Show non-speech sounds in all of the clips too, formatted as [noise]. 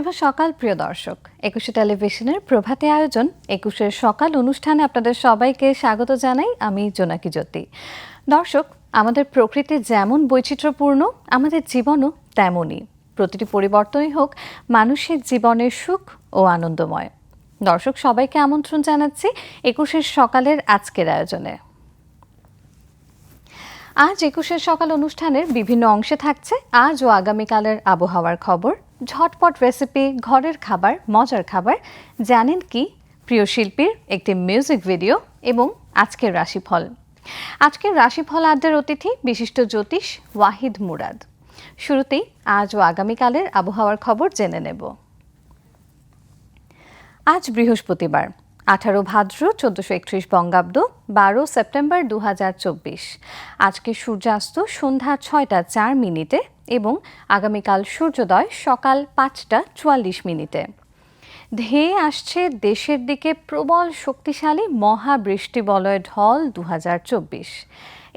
শুভ সকাল, প্রিয় দর্শক। একুশে টেলিভিশনের প্রভাতে আয়োজন একুশের সকাল অনুষ্ঠানে আপনাদের সবাইকে স্বাগত জানাই আমি জোনাকি জ্যোতি। দর্শক, আমাদের প্রকৃতি যেমন বৈচিত্র্যপূর্ণ, আমাদের জীবনও তেমনই। প্রতিটি পরিবর্তনই হোক, মানুষের জীবনের সুখ ও আনন্দময়। দর্শক, সবাইকে আমন্ত্রণ জানাচ্ছি একুশের সকালের আজকের আয়োজনে। আজ একুশের সকাল অনুষ্ঠানের বিভিন্ন অংশে থাকছে, আজ ও আগামীকালের আবহাওয়ার খবর। ঝটপট রেসিপি ঘরের খাবার, মজার খাবার জানেন কি? প্রিয় শিল্পীর একটি মিউজিক ভিডিও এবং আজকের রাশিফল। আজকের রাশিফল আড্ডার অতিথি বিশিষ্ট জ্যোতিষ ওয়াহিদ মুরাদ। শুরুতেই আজ ও আগামীকালের আবহাওয়ার খবর জেনে নেব। আজ বৃহস্পতিবার, আঠারো ভাদ্র চোদ্দশো একত্রিশ বঙ্গাব্দ, বারো সেপ্টেম্বর দু হাজার চব্বিশ। আজকে সূর্যাস্ত সন্ধ্যা ছয়টা চার মিনিটে এবং আগামীকাল সূর্যোদয় সকাল পাঁচটা চুয়াল্লিশ মিনিটে। ধেয়ে আসছে দেশের দিকে প্রবল শক্তিশালী মহাবৃষ্টি বলয় ঢল দু হাজার চব্বিশ।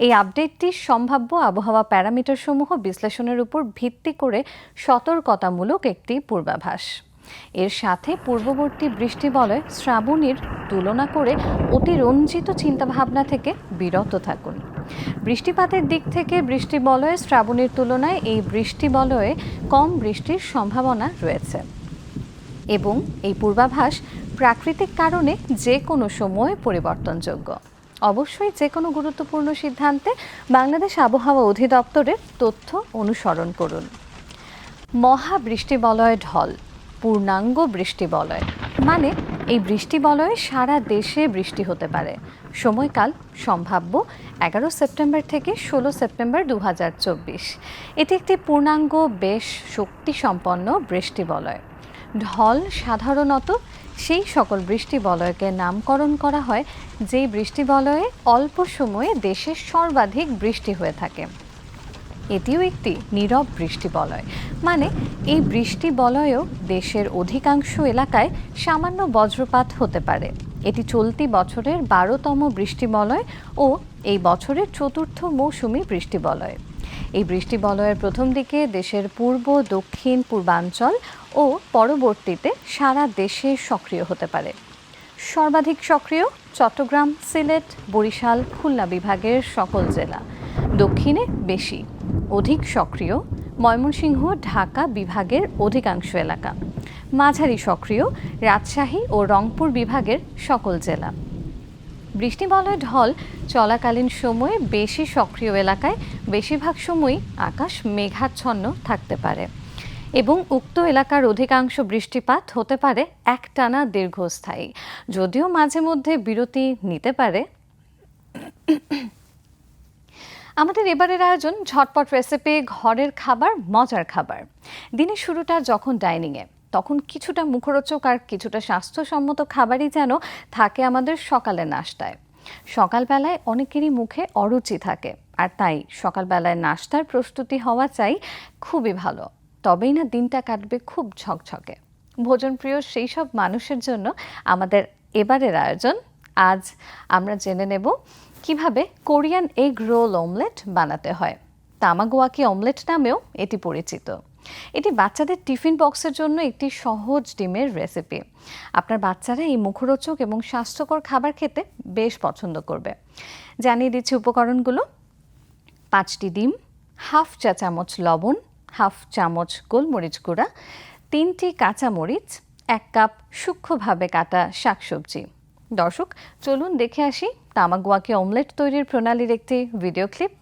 এই আপডেটটি সম্ভাব্য আবহাওয়া প্যারামিটারসমূহ বিশ্লেষণের উপর ভিত্তি করে সতর্কতামূলক একটি পূর্বাভাস। এর সাথে পূর্ববর্তী বৃষ্টি বলয় শ্রাবণীর তুলনা করে অতিরঞ্জিত চিন্তাভাবনা থেকে বিরত থাকুন। বৃষ্টিপাতের দিক থেকে বৃষ্টি বলয়ে শ্রাবণের তুলনায় এই বৃষ্টি বলয়ে কম বৃষ্টির সম্ভাবনা রয়েছে। এবং এই পূর্বাভাস প্রাকৃতিক কারণে যে কোনো সময় পরিবর্তনযোগ্য। অবশ্যই যে কোনো গুরুত্বপূর্ণ সিদ্ধান্তে বাংলাদেশ আবহাওয়া অধিদপ্তরের তথ্য অনুসরণ করুন। মহাবৃষ্টি বলয় ঢল, পূর্ণাঙ্গ বৃষ্টি বলয় মানে এই বৃষ্টি বলয়ে সারা দেশে বৃষ্টি হতে পারে। সময়কাল সম্ভাব্য এগারো সেপ্টেম্বর থেকে ষোলো সেপ্টেম্বর দু হাজার চব্বিশ। এটি একটি পূর্ণাঙ্গ, বেশ শক্তিসম্পন্ন বৃষ্টি বলয় ঢল সাধারণত সেই সকল বৃষ্টি বলয়কে নামকরণ করা হয়, যেই বৃষ্টি বলয়ে অল্প সময়ে দেশে সর্বাধিক বৃষ্টি হয়ে থাকে। এটিও একটি নীরব বৃষ্টি বলয়। মানে এই বৃষ্টি বলয়েও দেশের অধিকাংশ এলাকায় সামান্য বজ্রপাত হতে পারে। এটি চলতি বছরের বারোতম বৃষ্টি বলয় ও এই বছরের চতুর্থ মৌসুমি বৃষ্টি বলয়। এই বৃষ্টি বলয়ের প্রথম দিকে দেশের পূর্ব, দক্ষিণ, পূর্বাঞ্চল ও পরবর্তীতে সারা দেশে সক্রিয় হতে পারে। সর্বাধিক সক্রিয় চট্টগ্রাম, সিলেট, বরিশাল, খুলনা বিভাগের সকল জেলা। দক্ষিণে বেশি। অধিক সক্রিয় ময়মনসিংহ, ঢাকা বিভাগের অধিকাংশ এলাকা। মাঝারি সক্রিয় রাজশাহী ও রংপুর বিভাগের সকল জেলা। বৃষ্টিবলয় ঢল চলাকালীন সময়ে বেশি সক্রিয় এলাকায় বেশিরভাগ সময়ই আকাশ মেঘাচ্ছন্ন থাকতে পারে এবং উক্ত এলাকার অধিকাংশ বৃষ্টিপাত হতে পারে একটানা দীর্ঘস্থায়ী। যদিও মাঝে মধ্যে বিরতি নিতে পারে। আমাদের এবারের আয়োজন ঝটপট রেসিপি ঘরের খাবার, মজার খাবার। দিনের শুরুটা যখন ডাইনিংয়ে তখন কিছুটা মুখরোচক আর কিছুটা স্বাস্থ্যসম্মত খাবারই যেন থাকে আমাদের সকালের নাস্তায়। সকালবেলায় অনেকেরই মুখে অরুচি থাকে, আর তাই সকালবেলায় নাস্তার প্রস্তুতি হওয়া চাই খুবই ভালো। তবেই না দিনটা কাটবে খুব ঝকঝকে। ভোজনপ্রিয় সেই সব মানুষের জন্য আমাদের এবারের আয়োজন, আজ আমরা জেনে নেব কীভাবে কোরিয়ান এগ রোল অমলেট বানাতে হয়? তামাগোয়াকি অমলেট নামেও এটি পরিচিত। এটি বাচ্চাদের টিফিন বক্সের জন্য একটি সহজ ডিমের রেসিপি। আপনার বাচ্চারা এই মুখরোচক এবং স্বাস্থ্যকর খাবার খেতে বেশ পছন্দ করবে। জানিয়ে দিচ্ছি উপকরণগুলো। পাঁচটি ডিম, হাফ চা চামচ লবণ, হাফ চামচ গোলমরিচ গুঁড়া, তিনটি কাঁচামরিচ, এক কাপ সূক্ষ্মভাবে কাটা শাকসবজি। দর্শক চলুন দেখে আসি তামাগুয়াকে অমলেট তৈরির প্রণালীর একটি ভিডিও ক্লিপ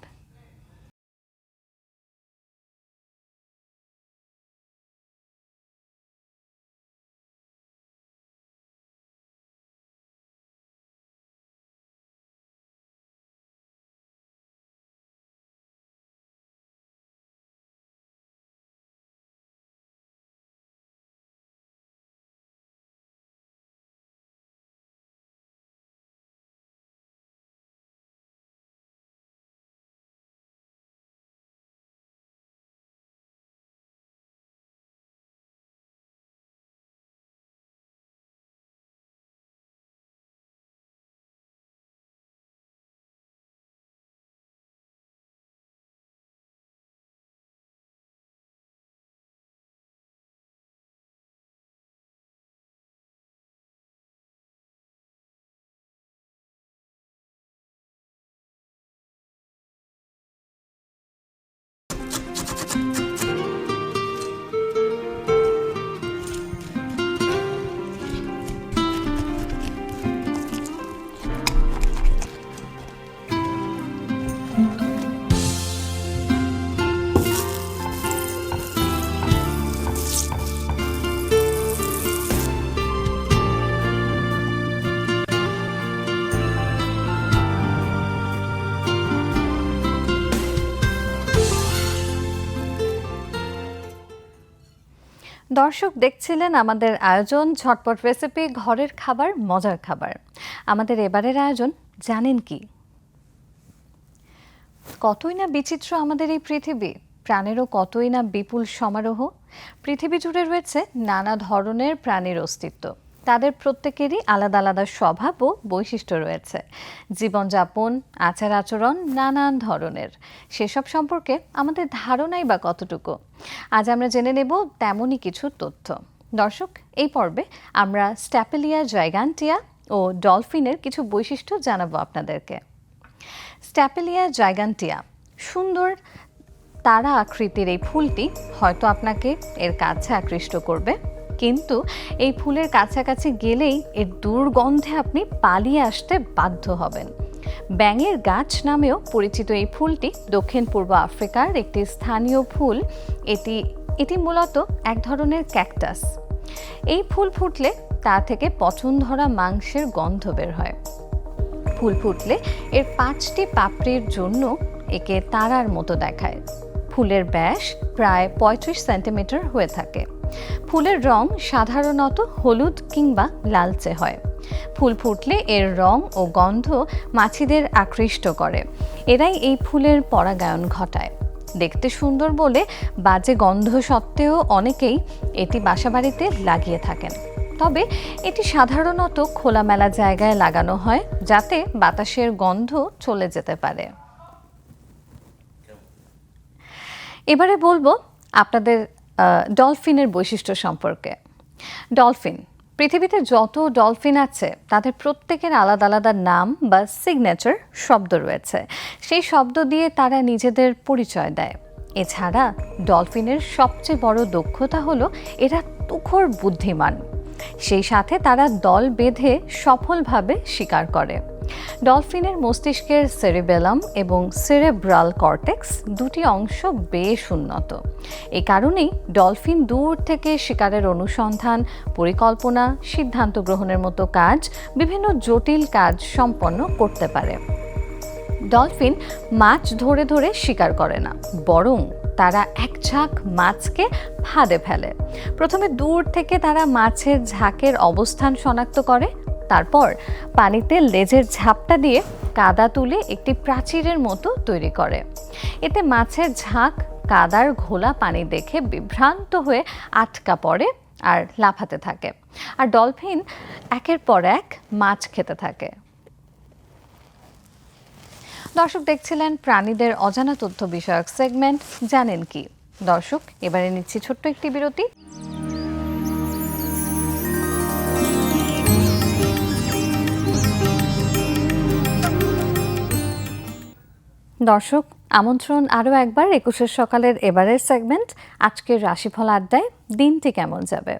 দর্শক দেখছিলেন আমাদের আয়োজন, ঝটপট রেসিপি ঘরের খাবার, মজার খাবার। আমাদের এবারের আয়োজন, জানেন কি? কতই না বিচিত্র আমাদের এই পৃথিবী, প্রাণেরও কতই না বিপুল সমারোহ, পৃথিবী জুড়ে রয়েছে নানা ধরনের প্রাণীর অস্তিত্ব। তাদের প্রত্যেকেরই আলাদা আলাদা স্বভাব ও বৈশিষ্ট্য রয়েছে। জীবনযাপন আচার আচরণ নানান ধরনের। সেসব সম্পর্কে আমাদের ধারণাই বা কতটুকু? আজ আমরা জেনে নেব তেমনই কিছু তথ্য। দর্শক, এই পর্বে আমরা স্ট্যাপেলিয়া জাইগান্টিয়া ও ডলফিনের কিছু বৈশিষ্ট্য জানাব আপনাদেরকে। স্ট্যাপেলিয়া জাইগান্টিয়া সুন্দর তারা আকৃতির এই ফুলটি হয়তো আপনাকে এর কাছে আকৃষ্ট করবে। কিন্তু এই ফুলের কাছাকাছি গেলেই এর দুর্গন্ধে আপনি পালিয়ে আসতে বাধ্য হবেন। ব্যাঙের গাছ নামেও পরিচিত এই ফুলটি দক্ষিণ পূর্ব আফ্রিকার একটি স্থানীয় ফুল। এটি এটি মূলত এক ধরনের ক্যাকটাস। এই ফুল ফুটলে তা থেকে পচন ধরা মাংসের গন্ধ বের হয়। ফুল ফুটলে এর পাঁচটি পাপড়ির জন্য একে তারার মতো দেখায়। ফুলের ব্যাস প্রায় পঁয়ত্রিশ সেন্টিমিটার হয়ে থাকে। ফুলের রং সাধারণত হলুদ কিংবা লালচে হয়। ফুল ফুটলে এর রং ও গন্ধ মাছিদের আকৃষ্ট করে। এরাই এই ফুলের পরাগায়ন ঘটায়। দেখতে সুন্দর বলে বাজে গন্ধ সত্ত্বেও অনেকেই এটি বাসাবাড়িতে লাগিয়ে থাকেন। তবে এটি সাধারণত খোলামেলা জায়গায় লাগানো হয় যাতে বাতাসের গন্ধ চলে যেতে পারে। এবারে বলব, আপনাদের ডলফিনের বৈশিষ্ট্য সম্পর্কে। ডলফিন, পৃথিবীতে যত ডলফিন আছে, তাদের প্রত্যেকের আলাদা আলাদা নাম বা সিগনেচার শব্দ রয়েছে। সেই শব্দ দিয়ে তারা নিজেদের পরিচয় দেয়। এছাড়া ডলফিনের সবচেয়ে বড় দক্ষতা হলো এরা তুখর বুদ্ধিমান। সেই সাথে তারা দল বেঁধে সফলভাবে শিকার করে। ডলফিনের মস্তিষ্কের সেরিবেলাম এবং সেরেব্রাল কর্টেক্স দুটি অংশ বেশ উন্নত। এ কারণেই ডলফিন দূর থেকে শিকারের অনুসন্ধান, পরিকল্পনা, সিদ্ধান্ত গ্রহণের মতো কাজ বিভিন্ন জটিল কাজ সম্পন্ন করতে পারে। ডলফিন মাছ ধরে ধরে শিকার করে না, বরং তারা এক ঝাঁক মাছকে ফাঁদে ফেলে। প্রথমে দূর থেকে তারা মাছের ঝাঁকের অবস্থান শনাক্ত করে তারপর পানিতে লেজের ঝাপটা দিয়ে কাদা তুলে একটি প্রাচীরের মতো তৈরি করে। এতে মাছের ঝাঁক, কাদার ঘোলা পানি দেখে বিভ্রান্ত হয়ে আটকা পড়ে আর লাফাতে থাকে। আর ডলফিন একের পর এক মাছ খেতে থাকে। দর্শক দেখছিলেন প্রাণীদের অজানা তথ্য বিষয়ক সেগমেন্ট। জানেন কি? দর্শক, এবারে নিচ্ছি ছোট্ট একটি বিরতি। দর্শক, আমন্ত্রণ আরও একবার একুশের সকালের এবারের সেগমেন্ট আজকের রাশিফল আড্ডায় দিনটি কেমন যাবে?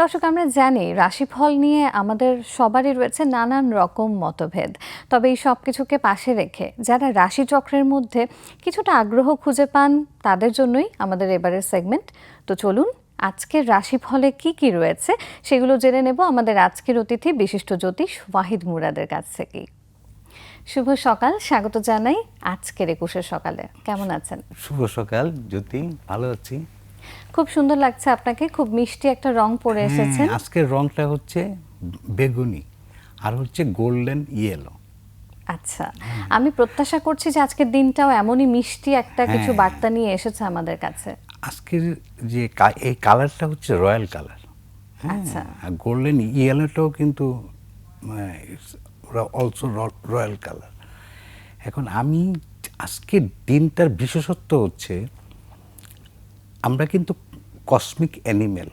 দর্শক, আমরা জানি রাশিফল নিয়ে আমাদের সবারই রয়েছে নানান রকম মতভেদ। তবে এই সব কিছুকে পাশে রেখে যারা রাশিচক্রের মধ্যে কিছুটা আগ্রহ খুঁজে পান, তাদের জন্যই আমাদের এবারের সেগমেন্ট তো চলুন, আজকের রাশিফলে কি কি রয়েছে সেগুলো জেনে নেব আমাদের আজকের অতিথি বিশিষ্ট জ্যোতিষ ওয়াহিদ মুরাদের কাছ থেকেই। শুভ সকাল স্বাগত জানাই আজকের একুশের সকালে। কেমন আছেন? শুভ সকাল জ্যোতি ভালো আছি। খুব সুন্দর লাগছে আপনাকে খুব মিষ্টি একটা রং পরে এসেছেন। হ্যাঁ, আজকের রংটা হচ্ছে বেগুনি আর হচ্ছে গোল্ডেন ইয়েলো। আচ্ছা আমি প্রত্যাশা করছি যে আজকের দিনটাও এমনই মিষ্টি একটা কিছু হ্যাঁ। বার্তা নিয়ে এসেছে আমাদের কাছে। আজকের যে এই কালারটা হচ্ছে রয়্যাল কালার। আচ্ছা। আর গোল্ডেন ইয়েলোটাও কিন্তু অলসো রয়্যাল কালার এখন আমি আজকের দিনটার বিশেষত্ব হচ্ছে আমরা কিন্তু কসমিক অ্যানিমেল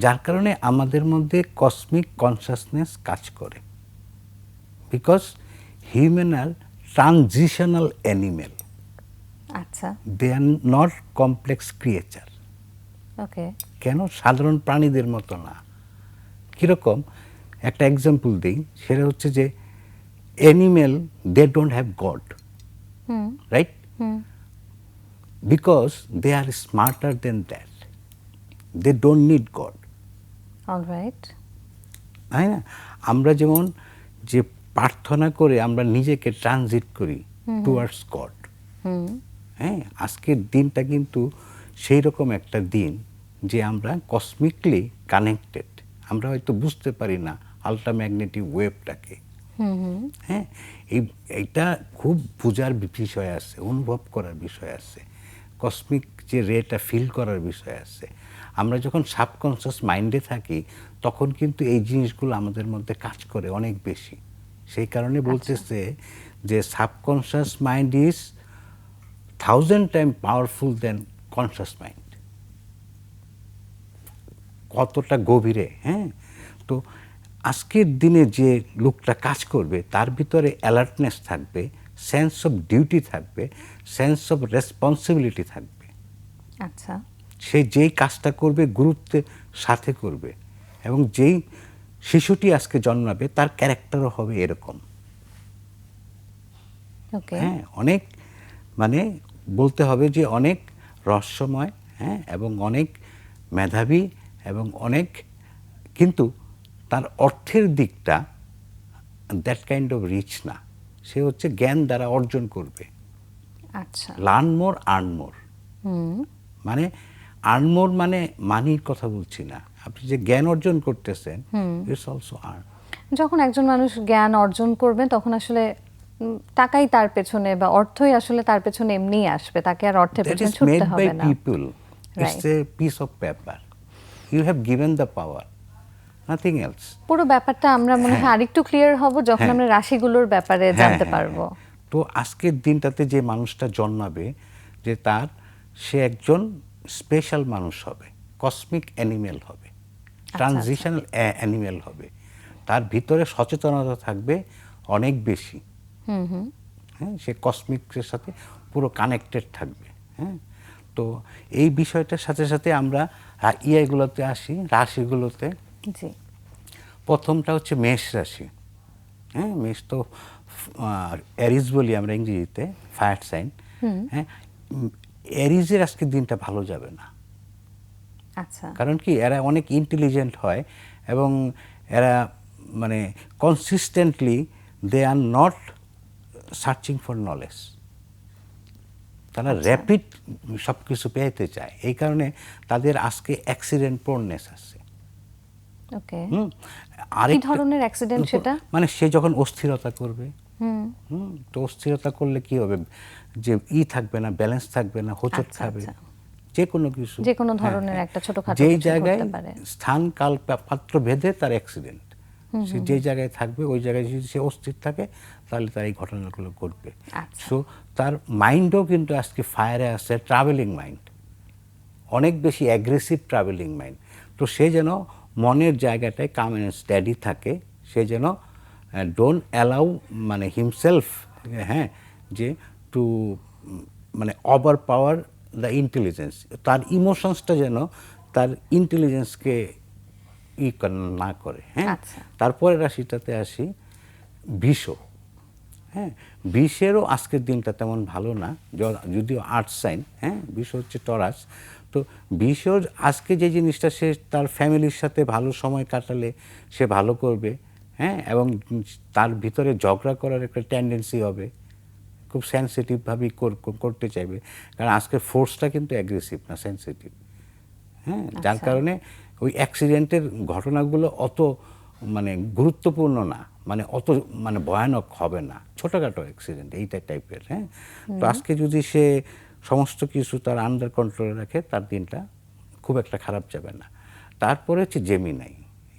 যার কারণে আমাদের মধ্যে কসমিক কনসাসনেস কাজ করে। Because human are transitional animal আচ্ছা। They are not complex creature okay কেন? সাধারণ প্রাণীদের মতো না। কীরকম? একটা এক্সাম্পল দিই সেটা হচ্ছে যে animal they don't have God right hmm. Because they are smarter than that they don't need God alright তাই না? আমরা যেমন যে প্রার্থনা করে আমরা নিজেকে ট্রানজিট করি টুয়ার্ডস গড হ্যাঁ আজকের দিনটা কিন্তু সেই রকম একটা দিন যে আমরা কসমিকলি কানেক্টেড আমরা হয়তো বুঝতে পারি না আলট্রাম্যাগনেটিক ওয়েভটাকে। হ্যাঁ? এই এইটা খুব বোঝার বিষয় আছে অনুভব করার বিষয় আছে কসমিক যে রেটা ফিল করার বিষয় আছে। আমরা যখন সাবকনসিয়াস মাইন্ডে থাকি তখন কিন্তু এই জিনিসগুলো আমাদের মধ্যে কাজ করে অনেক বেশি। সেই কারণে বলতেছে যে subconscious mind is thousand time powerful than conscious mind কতটা গভীরে হ্যাঁ? তো আজকের দিনে যে লোকটা কাজ করবে তার ভিতরে অ্যালার্টনেস থাকবে সেন্স অফ ডিউটি থাকবে সেন্স অফ রেসপন্সিবিলিটি থাকবে। আচ্ছা। সে যেই কাজটা করবে গুরুত্বের সাথে করবে এবং যেই শিশুটি আজকে জন্মাবে তার ক্যারেক্টারও হবে এরকম। হ্যাঁ অনেক মানে বলতে হবে যে অনেক রহস্যময় হ্যাঁ এবং অনেক মেধাবী এবং অনেক কিন্তু তার অর্থের দিকটা দ্যাট কাইন্ড অফ রিচ না। সে হচ্ছে জ্ঞান দ্বারা অর্জন করবে। আচ্ছা। লার্ন মোর আর্ন মোর মানে আর্ন মোর মানে মানির কথা বলছি না। আপনি যে জ্ঞান অর্জন করতেছেন ইটস অলসো আর্ন যখন একজন মানুষ জ্ঞান অর্জন করবে তখন আসলে টাকাই তার পেছনে বা অর্থই আসলে তার পেছনে এমনিই আসবে। তাকে আর অর্থের পেছনে ছুটতে হবে না। people. It's Right. a piece of paper. You have the power nothing else পুরো ব্যাপারটা আমরা মনে হয় আরেকটু ক্লিয়ার হব যখন হ্যাঁ। আমরা রাশিগুলোর ব্যাপারে হ্যাঁ, জানতে হ্যাঁ, পারব। হ্যাঁ। তো আজকের দিনটাতে যে মানুষটা জন্মাবে যে তার সে একজন স্পেশাল মানুষ হবে কসমিক অ্যানিমেল হবে আচ্ছা, ট্রানজিশনাল অ্যানিমেল হবে। তার ভিতরে সচেতনতা থাকবে অনেক বেশি। হ্যাঁ সে কসমিকের সাথে পুরো কানেক্টেড থাকবে। হ্যাঁ তো এই বিষয়টার সাথে সাথে আমরা ইয়েগুলোতে আসি রাশিগুলোতে। জি। প্রথমটা হচ্ছে মেষ রাশি। হ্যাঁ মেষ তো অ্যারিজ বলি আমরা ইংরেজিতে ফায়ার সাইন। হ্যাঁ অ্যারিজের আজকে দিনটা ভালো যাবে না। আচ্ছা। কারণ কি এরা অনেক ইন্টেলিজেন্ট হয় এবং এরা মানে consistently they are not searching for knowledge তারা র্যাপিড সব কিছু পেতে চায়। এই কারণে তাদের আজকে অ্যাক্সিডেন্ট প্রোননেস আছে। ওকে। হুম? কি ধরনের অ্যাক্সিডেন্ট সেটা? মানে সে যখন অস্থিরতা করবে হুম। তো অস্থিরতা করলে কি হবে? যে ই থাকবে না ব্যালেন্স থাকবে না হোঁচট আচ্ছা, খাবে। আচ্ছা। যে কোনো কিছু। যে কোনো হ্যাঁ, ধরনের হ্যাঁ। একটা ছোটখাটো যেই জায়গায় স্থান কাল পাত্র ভেদে তার অ্যাক্সিডেন্ট সে যে জায়গায় থাকবে ওই জায়গায় যদি সে অস্থির থাকে তাহলে তার এই ঘটনাগুলো ঘটবে। আচ্ছা। সো তার মাইন্ডও কিন্তু আজকে ফায়ারে আসছে ট্রাভেলিং মাইন্ড অনেক বেশি অ্যাগ্রেসিভ ট্রাভেলিং মাইন্ড তো সে যেন মনের জায়গাটায় কাম অ্যান্ড স্ট্যাডি থাকে সে যেন ডোন্ট অ্যালাউ মানে হিমসেলফ হ্যাঁ যে টু মানে ওভার পাওয়ার দ্য ইন্টেলিজেন্স তার ইমোশনসটা যেন তার ইন্টেলিজেন্সকে ই না করে হ্যাঁ। আচ্ছা। তারপরে রাশিটাতে আসি বিষ হ্যাঁ বিষেরও আজকের দিনটা তেমন ভালো না যদিও আর্ট সাইন হ্যাঁ বিষ হচ্ছে টরাস। তো বিষর আজকে যে জিনিসটা সে তার ফ্যামিলির সাথে ভালো সময় কাটালে সে ভালো করবে হ্যাঁ এবং তার ভিতরে ঝগড়া করার একটা টেন্ডেন্সি হবে। খুব সেন্সিটিভভাবেই করতে চাইবে। কারণ আজকের ফোর্সটা কিন্তু অ্যাগ্রেসিভ না সেন্সিটিভ হ্যাঁ যার আচ্ছা। কারণে ওই অ্যাক্সিডেন্টের ঘটনাগুলো অত মানে গুরুত্বপূর্ণ না মানে অত মানে ভয়ানক হবে না। ছোটোখাটো অ্যাক্সিডেন্ট এইটা টাইপের হ্যাঁ? তো আজকে যদি সে সমস্ত কিছু তার আন্ডার কন্ট্রোলে রাখে তার দিনটা খুব একটা খারাপ যাবে না। তারপরে হচ্ছে জেমিনাই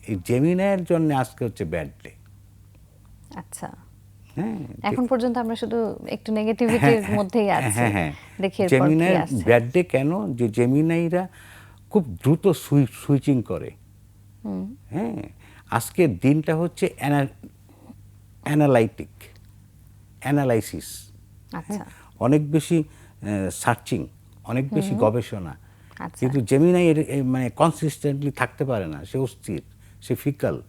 এই জেমিনাইয়ের জন্য আজকে হচ্ছে ব্যাড ডে আচ্ছা। হ্যাঁ এখন পর্যন্ত আমরা শুধু একটু নেগেটিভিটির মধ্যেই আছি হ্যাঁ হ্যাঁ। দেখি এরপর কি জেমিনাই ব্যাড ডে কেন? যে জেমিনাইরা খুব দ্রুত সুইচিং করে। হ্যাঁ আজকের দিনটা হচ্ছে অ্যানালাইটিক অ্যানালাইসিস। আচ্ছা। অনেক বেশি সার্চিং অনেক বেশি গবেষণা। আচ্ছা। কিন্তু জেমিনাই মানে কনসিস্টেন্টলি থাকতে পারে না সে অস্থির সে ফিকাল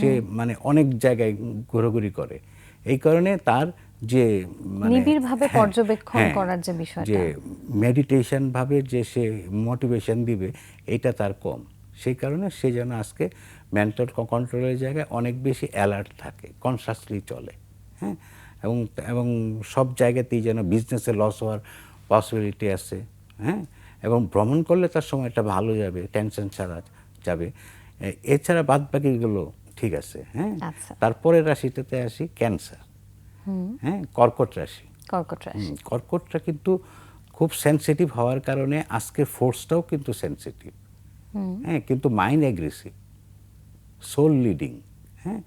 সে মানে অনেক জায়গায় ঘোরাঘুরি করে। এই কারণে তার যে মানে নিবিড়ভাবে হ্যাঁ, পর্যবেক্ষণ হ্যাঁ, করার যে বিষয়টা। যে মেডিটেশন ভাবে যে সে মোটিভেশন দিবে এটা তার কম। সেই কারণে সে যেন আজকে মেন্টাল কন্ট্রোলের জায়গায় অনেক বেশি অ্যালার্ট থাকে কনসাসলি চলে হ্যাঁ? এবং এবং সব জায়গাতেই যেন বিজনেসে লস হওয়ার পসিবিলিটি আছে হ্যাঁ? এবং ভ্রমণ করলে তার সময়টা ভালো যাবে টেনশন ছাড়া যাবে। এছাড়া বাদ বাকিগুলো ঠিক আছে হ্যাঁ? আচ্ছা। তারপরে রাশিটাতে আসি ক্যান্সার হ্যাঁ? কর্কট রাশি। কর্কট রাশি। কর্কটটা কিন্তু খুব সেনসিটিভ হওয়ার কারণে আজকের ফোর্সটাও কিন্তু সেনসিটিভ হ্যাঁ? কিন্তু মাইন্ড অ্যাগ্রেসিভ সোল লিডিং হ্যাঁ?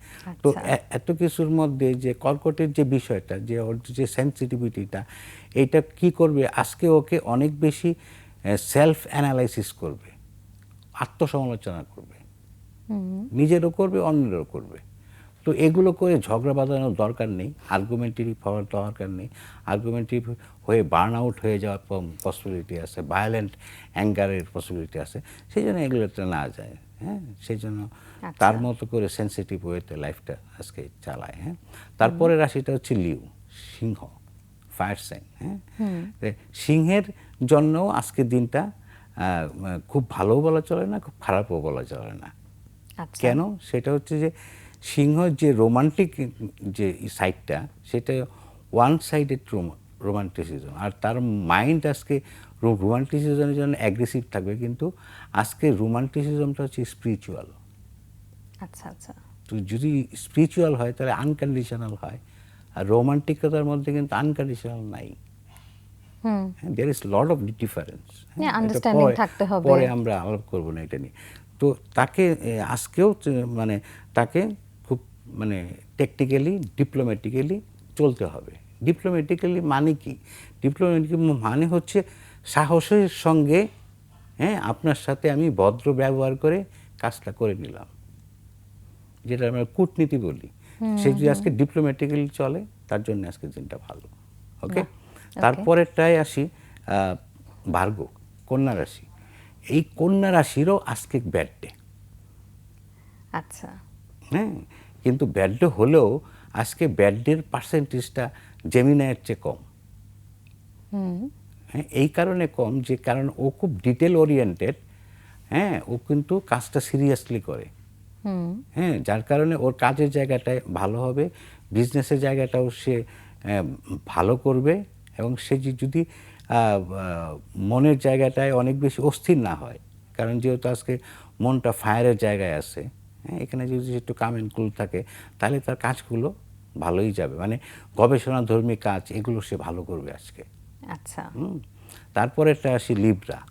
তো আচ্ছা। এত কিছুর মধ্যে যে কর্কটের যে বিষয়টা যে ওর যে সেন্সিটিভিটিটা এইটা কি করবে? আজকে ওকে অনেক বেশি সেলফ অ্যানালাইসিস করবে আত্মসমালোচনা করবে। নিজেরও করবে অন্যেরও করবে। তো এগুলো করে ঝগড়া বাঁধানোর দরকার নেই আর্গুমেন্টারি হওয়ার দরকার নেই। আর্গুমেন্টারি হয়ে বার্ন আউট হয়ে যাওয়ার পসিবিলিটি আছে ভায়োলেন্ট অ্যাঙ্গারের পসিবিলিটি আছে। সেই জন্য এগুলোতে না যায়। হ্যাঁ সেই জন্য আচ্ছা। তার মতো করে সেন্সিটিভ ওয়েতে লাইফটা আজকে চালায় হ্যাঁ। তারপরে রাশিটা হচ্ছে লিউ সিংহ ফায়ার সাইন হ্যাঁ। সিংহের জন্যও আজকে দিনটা খুব ভালোও বলা চলে না খুব খারাপও বলা চলে না। আচ্ছা। কেন? সেটা হচ্ছে যে সিংহ যে রোমান্টিক যে সাইডটা সেটা ওয়ান সাইডেড রোমান্টিসিজম আর তার মাইন্ড আজকে রোমান্টিসিজমের জন্য অ্যাগ্রেসিভ থাকবে কিন্তু আজকে রোমান্টিসিজমটা হচ্ছে স্পিরিচুয়াল আচ্ছা আচ্ছা। তো যদি স্পিরিচুয়াল হয় তাহলে আনকন্ডিশনাল হয়। আর রোমান্টিকতার মধ্যে কিন্তু আনকন্ডিশনাল নাই। There is lot of difference. পরে আমরা আলাপ করব না এটা নিয়ে। তো তাকে আজকেও মানে তাকে খুব মানে টেকনিক্যালি ডিপ্লোম্যাটিক্যালি চলতে হবে। ডিপ্লোম্যাটিক্যালি মানে কি? ডিপ্লোম্যাটিক মানে হচ্ছে সাহসের সঙ্গে হ্যাঁ আপনার সাথে আমি ভদ্র ব্যবহার করে কাজটা করে নিলাম। যেটা আমরা কূটনীতি বলি। সে যদি আজকে ডিপ্লোম্যাটিক্যালি চলে তার জন্য আজকে দিনটা ভালো ওকে তারপরেরটায় আসি ভার্গ কন্যা রাশি। এই কন্যা রাশিরও আজকে ব্যাড ডে আচ্ছা। হ্যাঁ কিন্তু ব্যাড ডে হলেও আজকে ব্যাড ডের পার্সেন্টেজটা জেমিনায়ের চেয়ে কম। হ্যাঁ এই কারণে কম যে কারণ ও খুব ডিটেল ওরিয়েন্টেড হ্যাঁ ও কিন্তু কাজটা সিরিয়াসলি করে। হুম। হ্যাঁ যার কারণে ওর কাজের জায়গাটায় ভালো হবে বিজনেসের জায়গাটাও সে ভালো করবে এবং সে যদি মনের জায়গাটায় অনেক বেশি অস্থির না হয় কারণ যেহেতু আজকে মনটা ফায়ারের জায়গায় আছে হ্যাঁ এখানে যদি একটু কাম কুল থাকে তাহলে তার কাজগুলো ভালোই যাবে। মানে গবেষণাধর্মী কাজ এগুলো সে ভালো করবে আজকে। আচ্ছা। হুম তারপরেটা আসি লিব্রা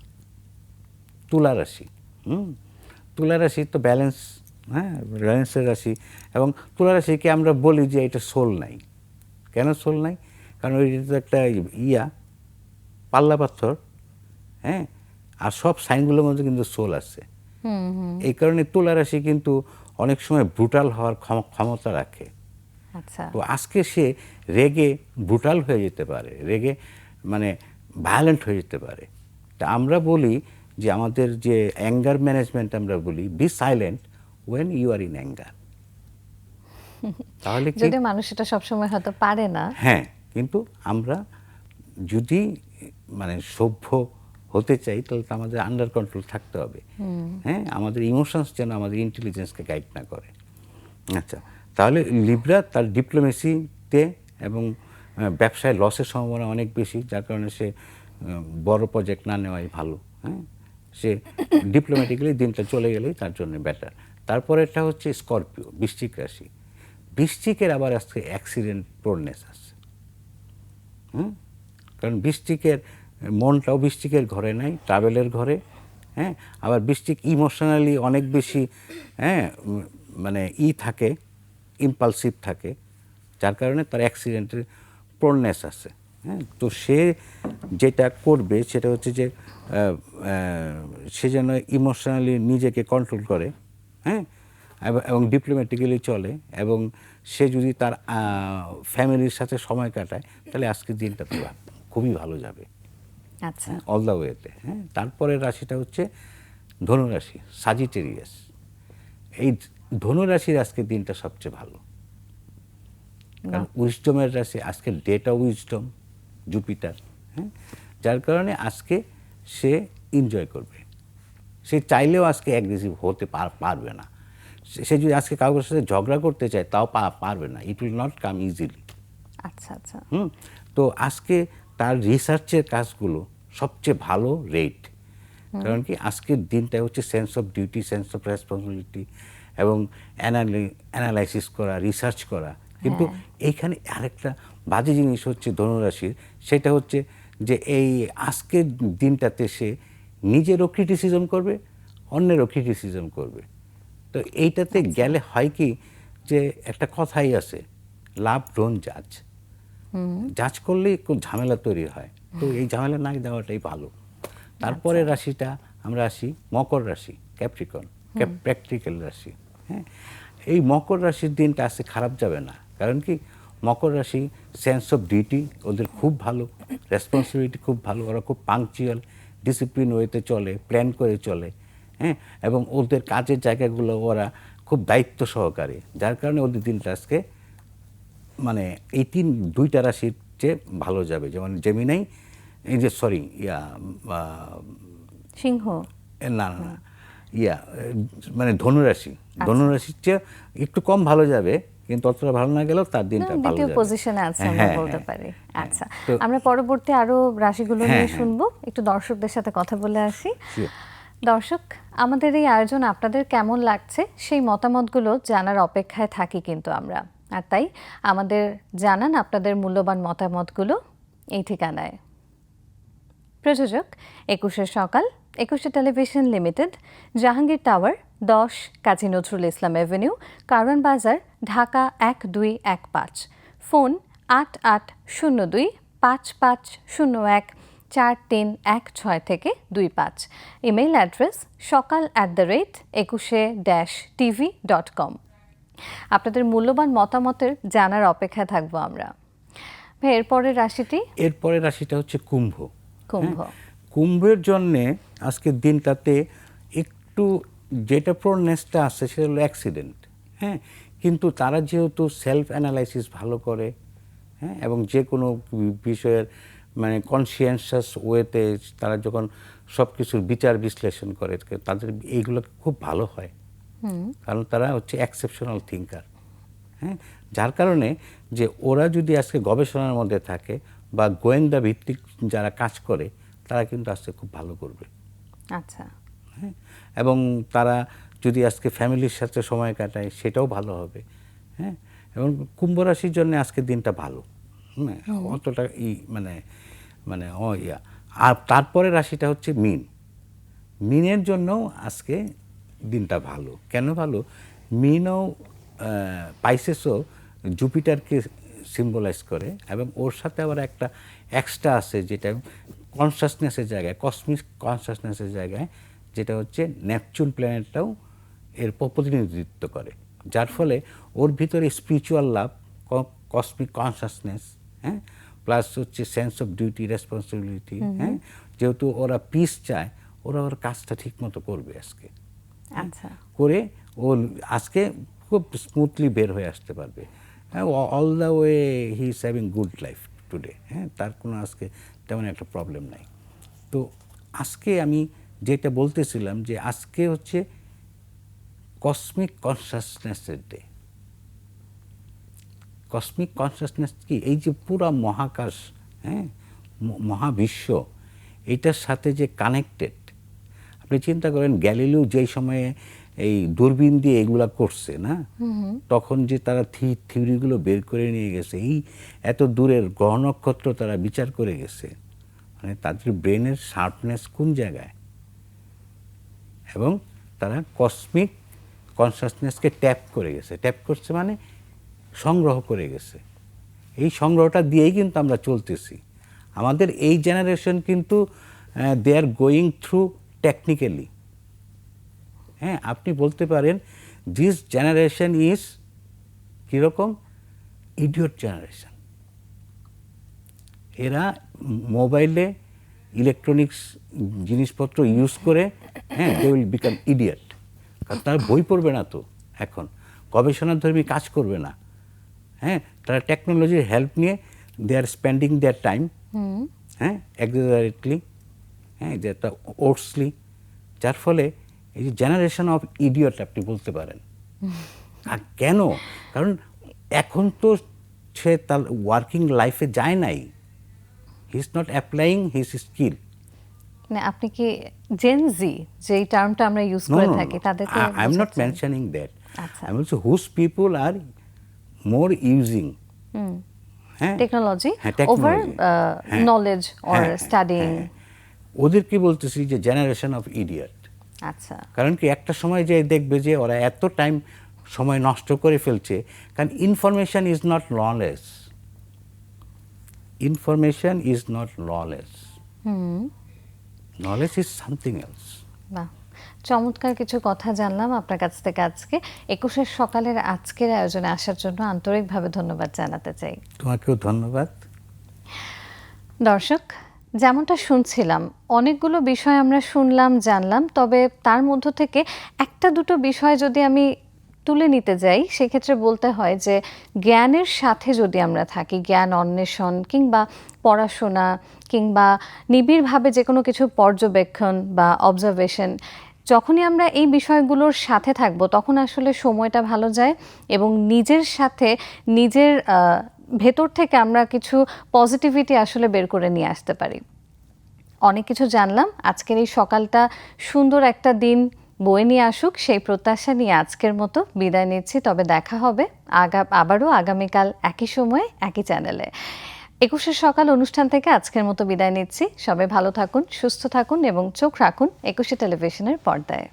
তুলা রাশি। হুম তুলা রাশি তো ব্যালেন্স হ্যাঁ ব্যালেন্সের রাশি। এবং তুলা রাশিকে আমরা বলি যে এটা সোল নাই। কেন সোল নাই? কারণ ওইটা তো একটা ইয়া পাল্লা পাথর হ্যাঁ আর সব সাইনগুলোর মধ্যে কিন্তু সোল আছে। এই কারণে তুলা রাশি কিন্তু অনেক সময় ব্রুটাল হওয়ার ক্ষম- ক্ষমতা রাখে। আচ্ছা। তো আজকে সে রেগে ব্রুটাল হয়ে যেতে পারে। রেগে মানে ভায়োলেন্ট হয়ে যেতে পারে। তা আমরা বলি যে আমাদের যে অ্যাঙ্গার ম্যানেজমেন্ট আমরা বলি be silent when you are in anger তাহলে যদি মানুষ এটা সবসময় হয়তো পারে না। হ্যাঁ কিন্তু আমরা যদি মানে সভ্য হতে চাই তাহলে তো আমাদের আন্ডার কন্ট্রোল থাকতে হবে। হ্যাঁ আমাদের ইমোশনস যেন আমাদের ইন্টেলিজেন্সকে গাইড না করে। আচ্ছা তাহলে লিব্রা তার ডিপ্লোমেসিতে এবং ব্যবসায় লসের সম্ভাবনা অনেক বেশি, যার কারণে সে বড় প্রজেক্ট না নেওয়াই ভালো হ্যাঁ? সে [coughs] ডিপ্লোম্যাটিক্যালি দিনটা চলে গেলেই তার জন্য বেটার তারপরেরটা হচ্ছে স্করপিও বৃশ্চিক রাশি। বৃশ্চিকের আবার আজকে অ্যাক্সিডেন্ট প্রোননেস আছে হুম? কারণ বৃষ্টিকের মনটাও বৃষ্টিকের ঘরে নাই ট্রাভেলের ঘরে হ্যাঁ? আবার বৃষ্টিক ইমোশনালি অনেক বেশি হ্যাঁ মানে ই থাকে ইম্পালসিভ থাকে, যার কারণে তার অ্যাক্সিডেন্টের প্রোননেস আছে হ্যাঁ? তো সে যেটা করবে সেটা হচ্ছে যে সে যেন ইমোশনালি নিজেকে কন্ট্রোল করে হ্যাঁ? এবং- এবং ডিপ্লোম্যাটিক্যালি চলে এবং সে যদি তার ফ্যামিলির সাথে সময় কাটায় তাহলে আজকের দিনটা তো খুবই ভালো যাবে। আচ্ছা। অল দ্য ওয়েতে হ্যাঁ? তারপরের রাশিটা হচ্ছে ধনুরাশি সাজিটেরিয়াস এই ধনুরাশির আজকের দিনটা সবচেয়ে ভালো। কারণ উইজডমের রাশি আজকে ডেটা উইজডম জুপিটার হ্যাঁ? যার কারণে আজকে সে এনজয় করবে। সে চাইলেও আজকে অ্যাগ্রেসিভ হতে পার- পারবে না। সে যদি আজকে কাউকে সাথে ঝগড়া করতে চায় তাও পারবে না। It will not come easily আচ্ছা আচ্ছা। হুম? তো আজকে তার রিসার্চের কাজগুলো সবচেয়ে ভালো রেট কারণ কি? আজকের দিনটা হচ্ছে sense of duty sense of responsibility এবং অ্যানালাইসিস করা রিসার্চ করা। কিন্তু এইখানে আরেকটা বাজে জিনিস হচ্ছে ধনুরাশির সেটা হচ্ছে যে এই আজকের দিনটাতে সে নিজেরও ক্রিটিসিজম করবে অন্যেরও ক্রিটিসিজম করবে। তো এইটাতে গেলে হয় কি যে একটা কথাই আছে লাভ ডোন জাজ জাজ করলেই খুব ঝামেলা তৈরি হয়। তো এই ঝামেলা না দেওয়াটাই ভালো। তারপরে রাশিটা আমরা আসি মকর রাশি ক্যাপ্রিকন প্র্যাকটিক্যাল রাশি হ্যাঁ। এই মকর রাশির দিনটা আসতে খারাপ যাবে না। কারণ কি? মকর রাশি সেন্স অফ ডিউটি ওদের খুব ভালো রেসপন্সিবিলিটি খুব ভালো ওরা খুব পাংচুয়াল ডিসিপ্লিন ওয়েতে চলে প্ল্যান করে চলে হ্যাঁ? এবং ওদের কাজের জায়গাগুলো ওরা খুব দায়িত্ব সহকারে যার কারণে ওদের দিনটা আজকে মানে এই তিন দুইটা রাশির চেয়ে ভালো যাবে। যেমন জেমিনাই এই যে সরি ইয়া সিংহ। না না না, ইয়া মানে ধনুরাশি ধনুরাশির চেয়ে একটু কম ভালো যাবে কিন্তু অতটা ভালো না গেলেও তার দিনটা ভালো দ্বিতীয় পজিশনে আছে আমরা হ্যাঁ, বলতে হ্যাঁ, পারি। হ্যাঁ। আচ্ছা আমরা পরবর্তী আরও রাশিগুলো নিয়ে। শুনব। একটু দর্শকদের সাথে কথা বলে আসি। দর্শক আমাদের এই আয়োজন আপনাদের কেমন লাগছে? সেই মতামতগুলো জানার অপেক্ষায় থাকি কিন্তু আমরা। আর তাই আমাদের জানান আপনাদের মূল্যবান মতামতগুলো এই ঠিকানায়। প্রযোজক একুশে সকাল একুশে টেলিভিশন লিমিটেড জাহাঙ্গীর টাওয়ার দশ কাজী নজরুল ইসলাম এভিনিউ কারওয়ান বাজার ঢাকা এক দুই এক পাঁচ। ফোন আট আট শূন্য দুই পাঁচ পাঁচ শূন্য এক চার তিন এক ছয় থেকে দুই পাঁচ। ইমেল অ্যাড্রেস সকাল at the rate Ekushey dash TV dot com আপনাদের মূল্যবান মতামতের জানার অপেক্ষায় থাকব আমরা। এরপরের রাশিটি? এরপরে রাশিটা হচ্ছে কুম্ভ। কুম্ভ। হ্যাঁ? কুম্ভের জন্যে আজকের দিনটাতে একটু যেটা প্রনেসটা আছে সেটা হলো অ্যাক্সিডেন্ট হ্যাঁ? কিন্তু তারা যেহেতু সেলফ অ্যানালাইসিস ভালো করে হ্যাঁ? এবং যে কোনো বিষয়ের মানে কনসিয়েন্সাস ওয়েতে তারা যখন সব কিছুর বিচার বিশ্লেষণ করে তাদের এইগুলো খুব ভালো হয়। কারণ তারা হচ্ছে এক্সেপশনাল থিঙ্কার হ্যাঁ? যার কারণে যে ওরা যদি আজকে গবেষণার মধ্যে থাকে বা গোয়েন্দা ভিত্তিক যারা কাজ করে তারা কিন্তু আজকে খুব ভালো করবে। আচ্ছা। হ্যাঁ? এবং তারা যদি আজকে ফ্যামিলির সাথে সময় কাটায় সেটাও ভালো হবে হ্যাঁ? এবং কুম্ভ রাশির জন্য আজকের দিনটা ভালো হ্যাঁ? অতটা ই মানে মানে ও ইয়া। আর তারপরে রাশিটা হচ্ছে মিন। মিনের জন্যও আজকে দিনটা ভালো। কেন ভালো? মিনও পাইসেসও জুপিটারকে সিম্বলাইজ করে এবং ওর সাথে আবার একটা এক্সট্রা আছে যেটা কনসাসনেসের জায়গায় কসমিক কনসাসনেসের জায়গায় যেটা হচ্ছে নেপচুন প্ল্যানেটটাও এর প্রতিনিধিত্ব করে। যার ফলে ওর ভিতরে স্পিরিচুয়াল লাভ কসমিক কনসাসনেস হ্যাঁ প্লাস হচ্ছে সেন্স অফ ডিউটি রেসপন্সিবিলিটি হ্যাঁ যেহেতু ওরা পিস চায় ওরা ওর কাজটা ঠিক মতো করবে আজকে। আচ্ছা। করে ও আজকে খুব স্মুথলি বের হয়ে আসতে পারবে। হ্যাঁ all the way he is having good life today হ্যাঁ তার কোনো আজকে তেমন একটা প্রবলেম নাই। তো আজকে আমি যেটা বলতেছিলাম যে আজকে হচ্ছে কসমিক কনসাসনেসের ডে কসমিক কনসাসনেস কি? এই যে পুরা মহাকাশ হ্যাঁ? মহাবিশ্ব এটার সাথে যে কানেক্টেড আপনি চিন্তা করেন গ্যালিলিও যেই সময়ে এই দূরবীন দিয়ে এগুলা করছে না? তখন যে তারা থি- থিওরিগুলো বের করে নিয়ে গেছে এই এত দূরের গ্রহ নক্ষত্র তারা বিচার করে গেছে মানে তাদের ব্রেনের শার্পনেস কোন জায়গায়? এবং তারা কসমিক কনসাসনেসকে ট্যাপ করে গেছে। ট্যাপ করছে মানে সংগ্রহ করে গেছে। এই সংগ্রহটা দিয়েই কিন্তু আমরা চলতেছি। আমাদের এই জেনারেশন কিন্তু they are going through technically হ্যাঁ আপনি বলতে পারেন দিস জেনারেশন ইজ কীরকম? ইডিয়ট জেনারেশন এরা মোবাইলে ইলেকট্রনিক্স জিনিসপত্র ইউজ করে হ্যাঁ দে উইল বিকাম ইডিয়ট কারণ তারা বই পড়বে না তো এখন। গবেষণাধর্মী কাজ করবে না। হ্যাঁ তারা টেকনোলজির হেল্প নিয়ে দে আর স্পেন্ডিং দেয়ার টাইম হ্যাঁ এক্সাজারেটলি হ্যাঁ যেটা ওটসলি যার ফলে এই যে জেনারেশন অফ ইডিয়ট আপনি বলতে পারেন। আর কেন? কারণ এখন তো সে তার ওয়ার্কিং লাইফে যায় নাই। He is not applying his skill মানে আপনি কি জেনজি যে এই টার্মটা আমরা ইউজ করে থাকি তাদেরকে I am not? Mentioning that. I বলছি whose people are more using হ্যাঁ। Technology over technology। Knowledge or studying হ্যাঁ। ওদের কি বলতেছি যে জেনারেশন অফ ইডিয়ট আচ্ছা। কারণ কি একটা সময় যে দেখবে যে ওরা এত টাইম সময় নষ্ট করে ফেলছে কারণ information is not lawless information is not lawless knowledge is something else বাহ। চমৎকার কিছু কথা জানলাম আপনার কাছ থেকে আজকে। একুশের সকালের আজকের আয়োজনে আসার জন্য আন্তরিকভাবে ধন্যবাদ জানাতে চাই। তোমাকেও ধন্যবাদ। দর্শক যেমনটা শুনছিলাম অনেকগুলো বিষয় আমরা শুনলাম জানলাম তবে তার মধ্য থেকে একটা দুটো বিষয় যদি আমি তুলে নিতে যাই, সেক্ষেত্রে বলতে হয় যে জ্ঞানের সাথে যদি আমরা থাকি, জ্ঞান অন্বেষণ কিংবা পড়াশোনা কিংবা নিবিড়ভাবে যে কোনো কিছু পর্যবেক্ষণ বা অবজারভেশন যখনই আমরা এই বিষয়গুলোর সাথে থাকব, তখন আসলে সময়টা ভালো যায় এবং নিজের সাথে নিজের ভেতর থেকে আমরা কিছু পজিটিভিটি আসলে বের করে নিয়ে আসতে পারি। অনেক কিছু জানলাম। আজকের এই সকালটা সুন্দর একটা দিন বয়ে নিয়ে আসুক, সেই প্রত্যাশা নিয়ে আজকের মতো বিদায় নিচ্ছি। তবে দেখা হবে আগা, আবারও আগামীকাল একই সময়ে, একই চ্যানেলে একুশের সকাল অনুষ্ঠান থেকে আজকের মতো বিদায় নিচ্ছি। সবাই ভালো থাকুন, সুস্থ থাকুন এবং চোখ রাখুন একুশে টেলিভিশনের পর্দায়।